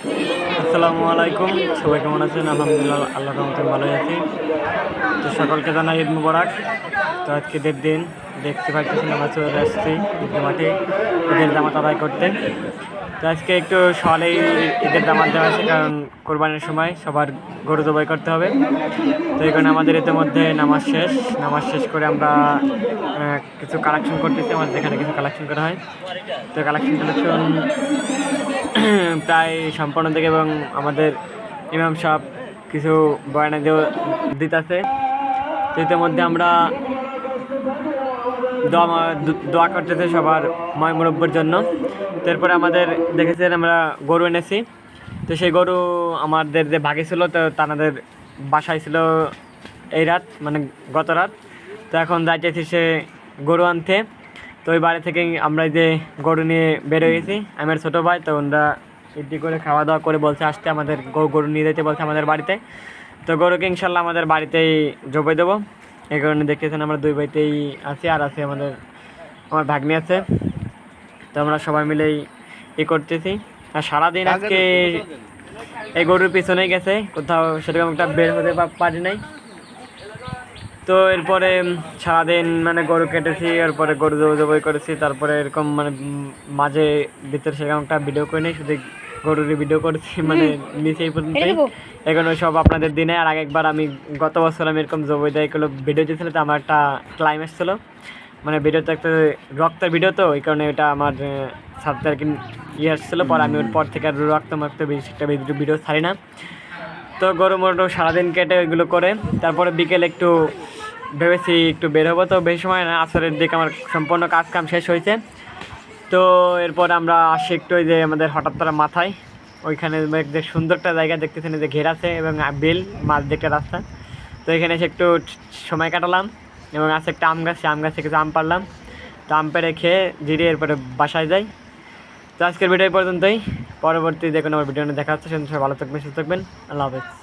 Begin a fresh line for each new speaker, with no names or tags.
আসসালামু আলাইকুম। সবাই কেমন আছেন? আলহামদুলিল্লাহ আল্লাহ রহমতে ভালোই আছি। তো সকলকে জানাই ঈদ মুবারক। তো আজকে ঈদের দিন, দেখতে পাচ্ছি আমরা চলে আসছি ঈদের মাঠে, ঈদের দামাত আদায় করতে। তো আজকে একটু সকালেই ঈদের দামাত দেওয়া আছে কারণ কোরবানির সময় সবার গরু জবাই করতে হবে। তো এই কারণে আমাদের ইতিমধ্যে নামাজ শেষ। নামাজ শেষ করে আমরা কিছু কালেকশন করতেছি। আমাদের এখানে কিছু কালেকশন করা হয়। তো কালেকশন কালেকশন প্রায় সম্পন্ন থেকে এবং আমাদের ইমাম সাহেব কিছু বয়ানা দিতেছে। ইতিমধ্যে আমরা দোয়া দোয়া করতেছে সবার ময় মুরব্বর জন্য। তারপরে আমাদের দেখেছেন আমরা গরু এনেছি। তো সেই গরু আমাদের যে ভাগে ছিল, তো তাদের বাসায় ছিল এই রাত মানে গত রাত। তো এখন যাইতেছি সে গরু আনতে। তো ওই বাড়ি থেকে আমরা যে গরু নিয়ে বের হয়ে গেছি। আমার ছোটো ভাই তো ওরা ইডলি করে খাওয়া দাওয়া করে বলছে আসতে আমাদের গরু গরু নিয়ে যেতে বলছে আমাদের বাড়িতে। তো গরুকে ইনশাল্লাহ আমাদের বাড়িতেই জবাই দেবো। এই কারণে দেখতেছেন আমরা দুই বাড়িতেই আছি আর আছে আমাদের আমার ভাগ্নি আছে। তো আমরা সবাই মিলেই ই করতেছি। আর সারাদিন আজকে এই গরুর পিছনেই গেছে। কোথাও সেরকম একটা বের হতে পারি নাই। তো এরপরে সারাদিন মানে গরু কেটেছি এরপরে গরু জবাই করেছি তারপরে এরকম মানে মাঝে ভিতরে সেরকম একটা ভিডিও করে নিই শুধু গরুর ভিডিও করেছি মানে নিচে এই পর্যন্ত এগুলো সব আপনাদের দিনে আর একবার আমি গত বছর আমি এরকম জবাই দেয় ভিডিও দিয়েছিল তো আমার একটা ক্লাইম্যাক্স ছিল। মানে ভিডিওতে একটা রক্তের ভিডিও তো এই কারণে এটা আমার সাথে আর কি ইয়ে আসছিল পর আমি ওর পর থেকে আর রক্ত মাক্ত বেশি একটা ভিডিও ছাড়ি না। তো গরু মরু সারাদিন কেটে ওইগুলো করে তারপরে বিকেলে একটু ভেবেছি একটু বের হব, তো বেশি সময় না আসরের দিকে আমার সম্পূর্ণ কাজ কাম শেষ হয়েছে। তো এরপর আমরা আসি একটু ওই যে আমাদের হঠাৎ করে মাথায়। ওইখানে যে সুন্দর একটা জায়গা দেখতেছেন যে ঘের আছে এবং বিল মাছ দেখতে রাস্তা। তো এখানে এসে একটু সময় কাটালাম এবং আছে একটা আম গাছ, আম গাছে কিছু আম পারলাম তো আম পেড়ে খেয়ে জিরিয়ে এরপরে বাসায় যাই। তো আজকের ভিডিও পর্যন্তই। পরবর্তী যে কোনো ভিডিও দেখা হচ্ছে সেদিন সবাই ভালো থাকবেন, সুস্থ থাকবেন। আল্লাহ হাফেজ।